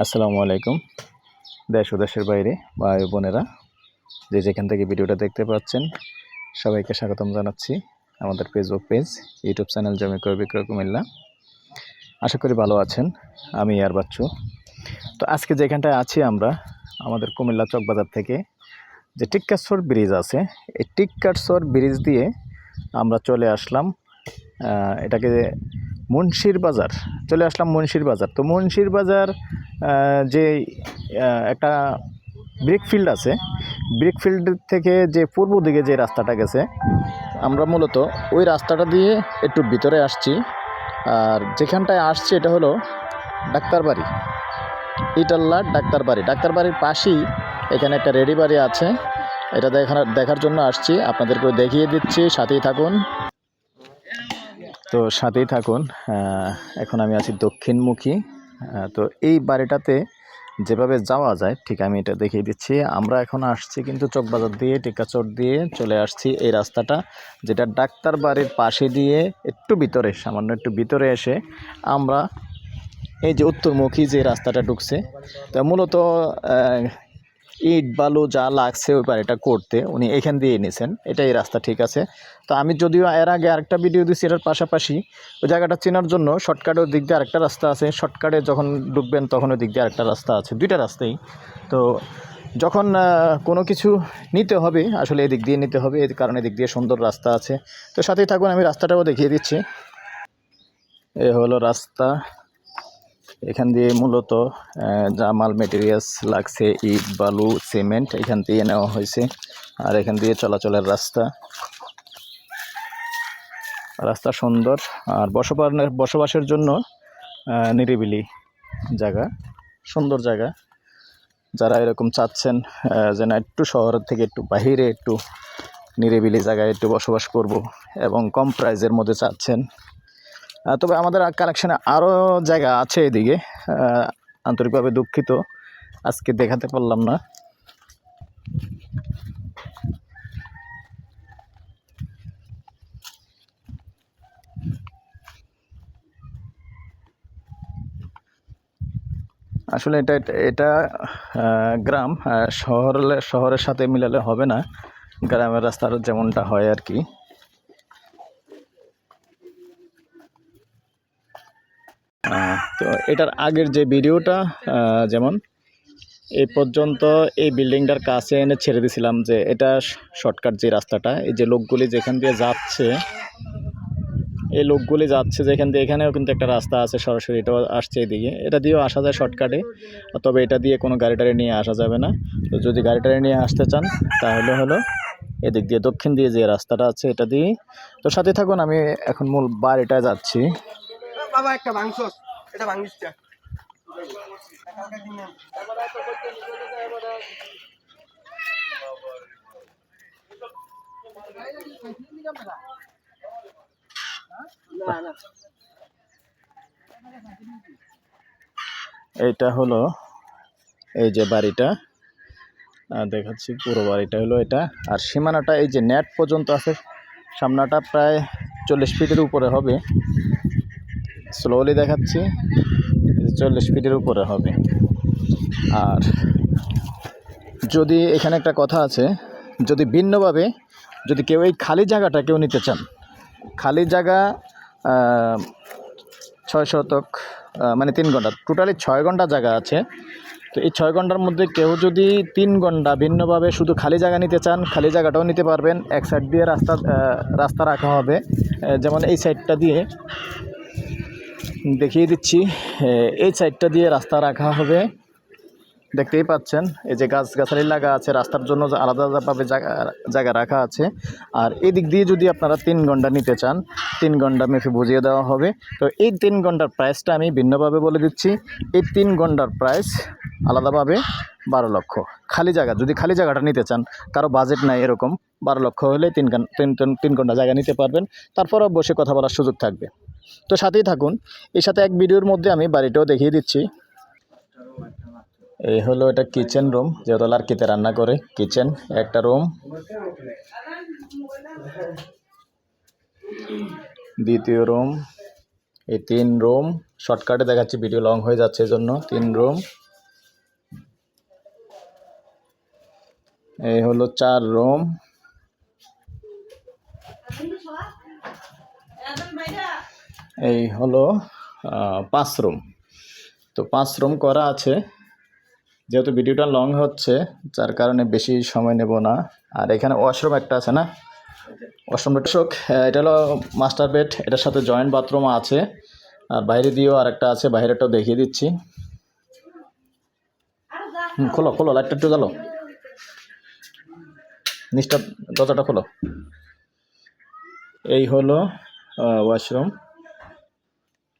আসসালামু আলাইকুম। দেশ ও দেশের বাইরে ভাই বোনেরা, যে যেখান থেকে ভিডিওটা দেখতে পাচ্ছেন, সবাইকে স্বাগতম জানাচ্ছি আমাদের ফেসবুক পেজ ইউটিউব চ্যানেল জমি ক্রয় বিক্রয় কুমিল্লা। আশা করি ভালো আছেন, আমি আর বাচ্চু। তো আজকে যেখানটায় আছি আমরা, আমাদের কুমিল্লা চকবাজার থেকে যে টিক্কাসর ব্রিজ আছে, এই টিক্কাসর ব্রিজ দিয়ে আমরা চলে আসলাম এটাকে মুন্সির বাজার, চলে আসলাম মুন্সির বাজার। তো মুন্সির বাজার যে একটা ব্রিক ফিল্ড আছে ব্রিক ফিল্ড থেকে যে পূর্ব দিকে যে রাস্তাটা গেছে, আমরা মূলত ওই রাস্তাটা দিয়ে একটু ভিতরে আসছি। আর যেখানটায় আসছে এটা হলো ডাক্তারবাড়ি। ইটাল্লা ডাক্তারবাড়ি। ডাক্তারবাড়ির পাশেই এখানে একটা রেডি বাড়ি আছে। এটা দেখার দেখার জন্য আসছি। আপনাদেরকে দেখিয়ে দিচ্ছি। সাথেই থাকুন। তো সাথেই থাকুন। এখন আমি আছি দক্ষিণমুখী। তো এই বাড়িটাতে যেভাবে যাওয়া যায়, ঠিক আমি এটা দেখিয়ে দিচ্ছি। আমরা এখন আসছি কিন্তু চকবাজার দিয়ে টিকাচর দিয়ে চলে আসছি এই রাস্তাটা, যেটা ডাক্তার বাড়ির পাশে দিয়ে একটু ভিতরে, সামান্য একটু ভিতরে এসে আমরা এই যে উত্তরমুখী যে রাস্তাটা ঢুকছে, তা মূলত ইট, বালু যা লাগছে ওই বাড়িটা করতে, উনি এখান দিয়ে এনেছেন। এটা এই রাস্তা ঠিক আছে। তো আমি যদিও এর আগে আরেকটা ভিডিও দিচ্ছি এটার পাশাপাশি ওই জায়গাটা চেনার জন্য শর্টকাটের দিক দিয়ে আরেকটা রাস্তা আছে। শর্টকাটে যখন ঢুকবেন তখন ওই দিক দিয়ে আরেকটা রাস্তা আছে। দুইটা রাস্তাই। তো যখন কোনো কিছু নিতে হবে, আসলে এদিক দিয়ে নিতে হবে, এর কারণে এদিক দিয়ে সুন্দর রাস্তা আছে। তো সাথেই থাকুন, আমি রাস্তাটাও দেখিয়ে দিচ্ছি। এ হলো রাস্তা। এখান দিয়ে মূলত আহ, যা মাল মেটেরিয়ালস লাগছে ইট বালু সিমেন্ট এখান দিয়ে নেওয়া হয়েছে। আর এখান দিয়ে চলাচলের রাস্তা। রাস্তা সুন্দর। আর বসবাসের বসবাসের জন্য নিরিবিলি জায়গা সুন্দর জায়গা। যারা এরকম চাচ্ছেন যে না একটু শহর থেকে একটু বাহিরে একটু নিরিবিলি জায়গায় একটু বসবাস করব এবং কম প্রাইজের মধ্যে চাচ্ছেন তবে আমাদের কালেকশানে আরও জায়গা আছে এদিকে। আন্তরিকভাবে দুঃখিত। আজকে দেখাতে পারলাম না। আসলে এটা, এটা- গ্রাম শহর শহরের সাথে মিলালে হবে না। গ্রামের রাস্তার যেমনটা হয় আর কি। তো এটার আগের যে ভিডিওটা যেমন এই পর্যন্ত এই বিল্ডিংটার কাছে এনে ছেড়ে দিয়েছিলাম যে এটা শর্টকাট যে রাস্তাটা, এই যে লোকগুলি যেখান দিয়ে যাচ্ছে, এই লোকগুলি যাচ্ছে যেখান দিয়ে, এখানেও কিন্তু একটা রাস্তা আছে সরাসরি, এটাও আসছে এদিকে। এটা দিয়েও আসা যায় শর্টকাটে, তবে এটা দিয়ে কোনো গাড়ি টাড়ি নিয়ে আসা যাবে না। তো যদি গাড়ি টাড়ি নিয়ে আসতে চান, তাহলে হলো এদিক দিয়ে, দক্ষিণ দিয়ে যে রাস্তাটা আছে এটা দিয়ে। তো সাথে থাকুন, আমি এখন মূল বাড়িটায় যাচ্ছি। বাবা, একটা মাংস এটা এইটা হলো এই যে বাড়িটা। দেখাচ্ছি পুরো বাড়িটা হলো এটা। আর সীমানাটা এই যে নেট পর্যন্ত আছে, সামনাটা প্রায় চল্লিশ ফিটের উপরে হবে। স্লোলি দেখাচ্ছি। চল্লিশ ফিটের উপরে হবে। আর যদি এখানে একটা কথা আছে, যদি ভিন্নভাবে যদি কেউ এই খালি জায়গাটা কেউ নিতে চান, খালি জায়গা ছয় শতক মানে তিন ঘণ্টা টোটালি ছয় ঘণ্টা জায়গা আছে। তো এই ছয় ঘণ্টার মধ্যে কেউ যদি তিন ঘণ্টা ভিন্নভাবে শুধু খালি জায়গা নিতে চান, খালি জায়গাটাও নিতে পারবেন। এক সাইড দিয়ে রাস্তা রাস্তা রাখা হবে। যেমন এই সাইডটা দিয়ে দেখিয়ে দিচ্ছি। এই সাইডটা দিয়ে রাস্তা রাখা হবে। দেখতেই পাচ্ছেন, এই যে গাছ গাছালি লাগা আছে, রাস্তার জন্য আলাদা আলাদাভাবে জায়গা জায়গা রাখা আছে। আর এই দিক দিয়ে যদি আপনারা তিন ঘণ্টা নিতে চান, তিন ঘণ্টা মেপে বুঝিয়ে দেওয়া হবে। তো এই তিন ঘণ্টার প্রাইসটা আমি ভিন্নভাবে বলে দিচ্ছি। এই তিন ঘণ্টার প্রাইস আলাদাভাবে বারো লক্ষ। খালি জায়গা, যদি খালি জায়গাটা নিতে চান, কারও বাজেট নাই এরকম, বারো লক্ষ হলে তিন, তিন- তিন ঘণ্টা জায়গা নিতে পারবেন। তারপরেও বসে কথা বলার সুযোগ থাকবে। তো সাথেই থাকুন। এর সাথে এক ভিডিওর মধ্যে আমি বাড়িটাও দেখিয়ে দিচ্ছি। এই হলো এটা কিচেন রুম যেহেতু লার্কিতে রান্না করে। কিচেন একটা রুম দ্বিতীয় রুম এই তিন রুম শর্টকাটে দেখাচ্ছি ভিডিও লং হয়ে যাচ্ছে জন্য তিন রুম এই হলো চার রুম এই হলো আহ, পাঁচ রুম তো পাঁচ রুম করা আছে। যেহেতু ভিডিওটা লং হচ্ছে যার কারণে বেশি সময় নেব না। আর এখানে ওয়াশরুম একটা আছে না? ওয়াশরুম দর্শক এটা হলো মাস্টার বেড এটার সাথে জয়েন্ট বাথরুম আছে। আর বাইরে দিয়েও আরেকটা আছে বাইরেটাও দেখিয়ে দিচ্ছি। হুম খোলো খোলো লাইটটা একটু জ্বালো। নিচটা দরজাটা খোলো। এই হলো ওয়াশরুম।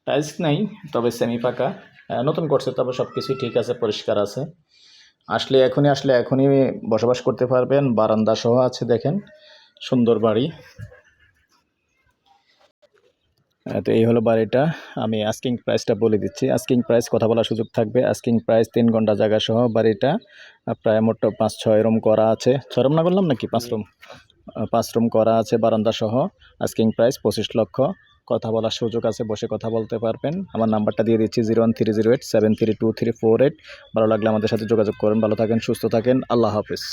টাইলস নেই, তবে সেমি পাকা। নতুন করছে, তবে সব কিছুই ঠিক আছে, পরিষ্কার আছে। আসলে এখনই আসলে এখনই বসবাস করতে পারবেন। বারান্দা সহ আছে, দেখেন। সুন্দর বাড়ি। তো এই হলো বাড়িটা। আমি আস্কিং প্রাইসটা বলে দিচ্ছি। আস্কিং প্রাইস কথা বলার সুযোগ থাকবে। আস্কিং প্রাইস তিন ঘণ্টা জায়গা সহ বাড়িটা। প্রায় মোট পাঁচ, ছয় রুম করা আছে। ছয় রুম না বললাম নাকি? পাঁচ রুম পাঁচ রুম করা আছে বারান্দা সহ। আস্কিং প্রাইস পঁচিশ লক্ষ। কথা বলার সুযোগ আছে, বসে কথা বলতে পারবেন। আমার নাম্বারটা দিয়ে দিচ্ছি zero one three zero eight, seven three two three four eight. ভালো লাগলে আমাদের সাথে যোগাযোগ করেন। ভালো থাকেন, সুস্থ থাকেন। আল্লাহ হাফিজ।